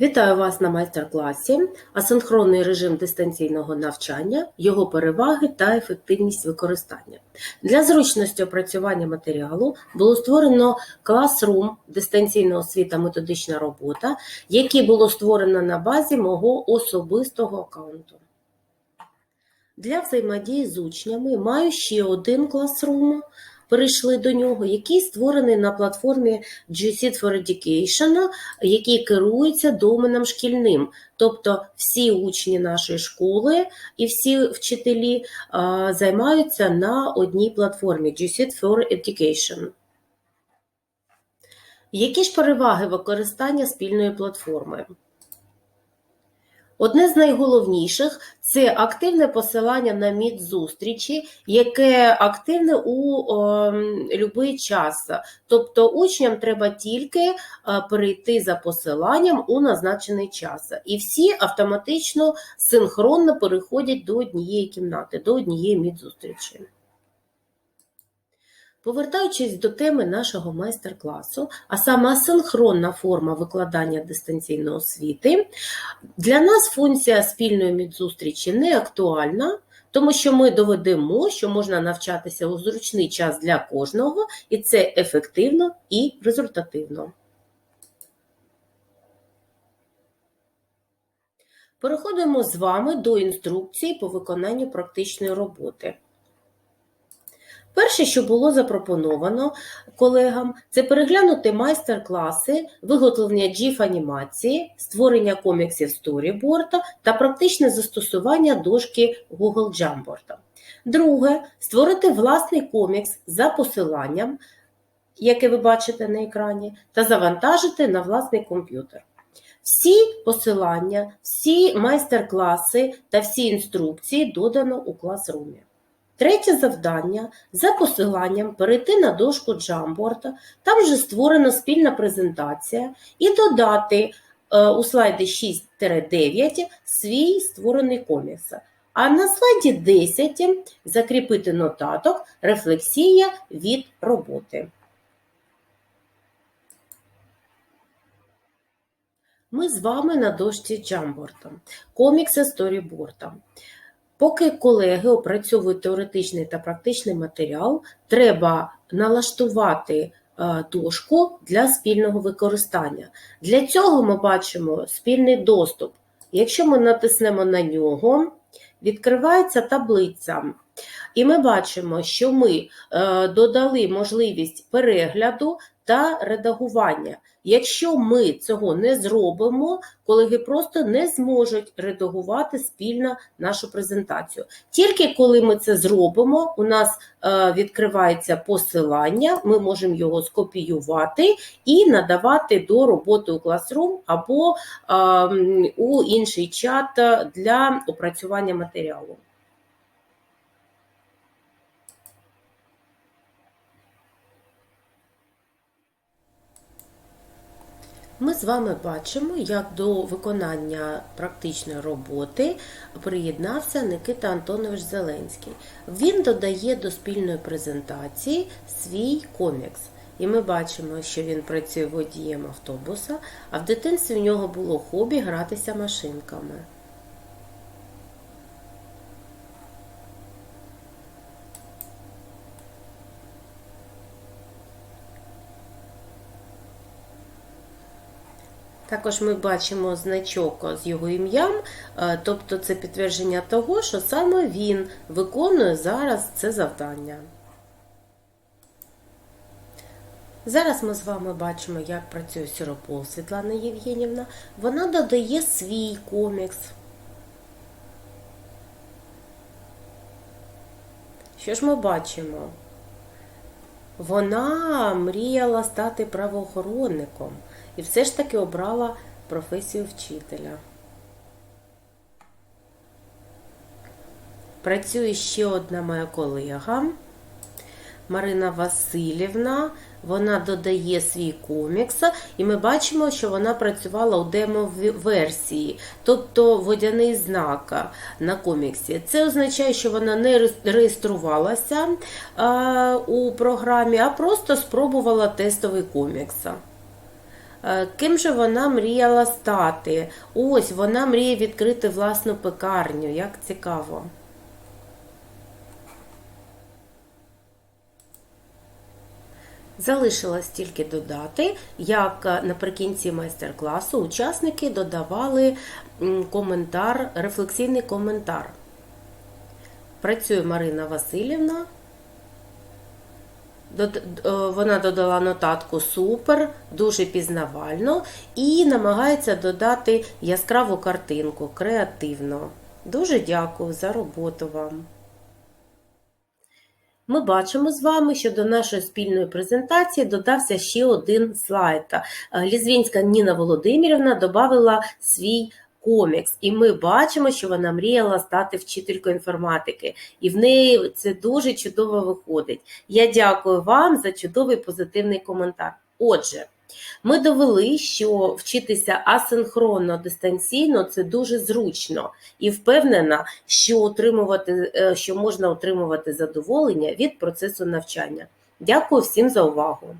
Вітаю вас на майстер-класі Асинхронний режим дистанційного навчання, його переваги та ефективність використання. Для зручності опрацювання матеріалу було створено Classroom дистанційна освіта методична робота, який було створено на базі мого особистого аккаунту. Для взаємодії з учнями маю ще один Classroom, перейшли до нього, який створений на платформі G for Education, який керується доменом шкільним. Тобто всі учні нашої школи і всі вчителі а, займаються на одній платформі G for Education. Які ж переваги використання спільної платформи? Одне з найголовніших це активне посилання на міт зустрічі, яке активне у е, будь-який час. Тобто учням треба тільки е, перейти за посиланням у назначений час. І всі автоматично синхронно переходять до однієї кімнати, до однієї міт зустрічі. Повертаючись до теми нашого майстер-класу, а саме асинхронна форма викладання дистанційної освіти, для нас функція спільної медзустрічі не актуальна, тому що ми доведемо, що можна навчатися у зручний час для кожного, і це ефективно і результативно. Переходимо з вами до інструкції по виконанню практичної роботи. Перше, що було запропоновано колегам, це переглянути майстер-класи, виготовлення GIF-анімації, створення коміксів Storyboard та практичне застосування дошки Google Jamboard. Друге, створити власний комікс за посиланням, яке ви бачите на екрані, та завантажити на власний комп'ютер. Всі посилання, всі майстер-класи та всі інструкції додано у класрумі. Третє завдання за посиланням перейти на дошку Jamboard, там вже створена спільна презентація, і додати е, у слайді 6-9 свій створений комікс. А на слайді 10 закріпити нотаток рефлексія від роботи. Ми з вами на дошці Jamboard, комікси сторіборда. Поки колеги опрацьовують теоретичний та практичний матеріал, треба налаштувати е, дошку для спільного використання. Для цього ми бачимо спільний доступ. Якщо ми натиснемо на нього, відкривається таблиця. І ми бачимо, що ми е, додали можливість перегляду та редагування. Якщо ми цього не зробимо, колеги просто не зможуть редагувати спільно нашу презентацію. Тільки коли ми це зробимо, у нас е, відкривається посилання, ми можемо його скопіювати і надавати до роботи у Classroom або е, у інший чат для опрацювання матеріалу. Ми з вами бачимо, як до виконання практичної роботи приєднався Никита Антонович Зеленський. Він додає до спільної презентації свій комікс. І ми бачимо, що він працює водієм автобуса, а в дитинстві в нього було хобі гратися машинками. Також ми бачимо значок з його ім'ям, е, тобто це підтвердження того, що саме він виконує зараз це завдання. Зараз ми з вами бачимо, як працює Сіропол Світлана Євгенівна. Вона додає свій комікс. Що ж ми бачимо? Вона мріяла стати правоохоронником і все ж таки обрала професію вчителя. Працює ще одна моя колега Марина Васильівна. Вона додає свій комікс, і ми бачимо, що вона працювала у демо-версії, тобто водяний знак на коміксі. Це означає, що вона не реєструвалася у програмі, а просто спробувала тестовий комікс. Е, Ким же вона мріяла стати? Ось вона мріє відкрити власну пекарню. Як цікаво. Залишилось тільки додати, як е, наприкінці майстер-класу учасники додавали коментар, рефлексійний коментар. Працює Марина Васильівна. Вона додала нотатку супер, дуже пізнавально і намагається додати яскраву картинку, креативно. Дуже дякую за роботу вам. Ми бачимо з вами, що до нашої спільної презентації додався ще один слайд. Е, Лізвінська Ніна Володимирівна додала свій комікс, і ми бачимо, що вона мріяла стати вчителькою інформатики, і в неї це дуже чудово виходить. Я дякую вам за чудовий позитивний коментар. Отже, ми довели, що вчитися асинхронно дистанційно це дуже зручно і впевнена, що отримувати, е, що можна отримувати задоволення від процесу навчання. Дякую всім за увагу!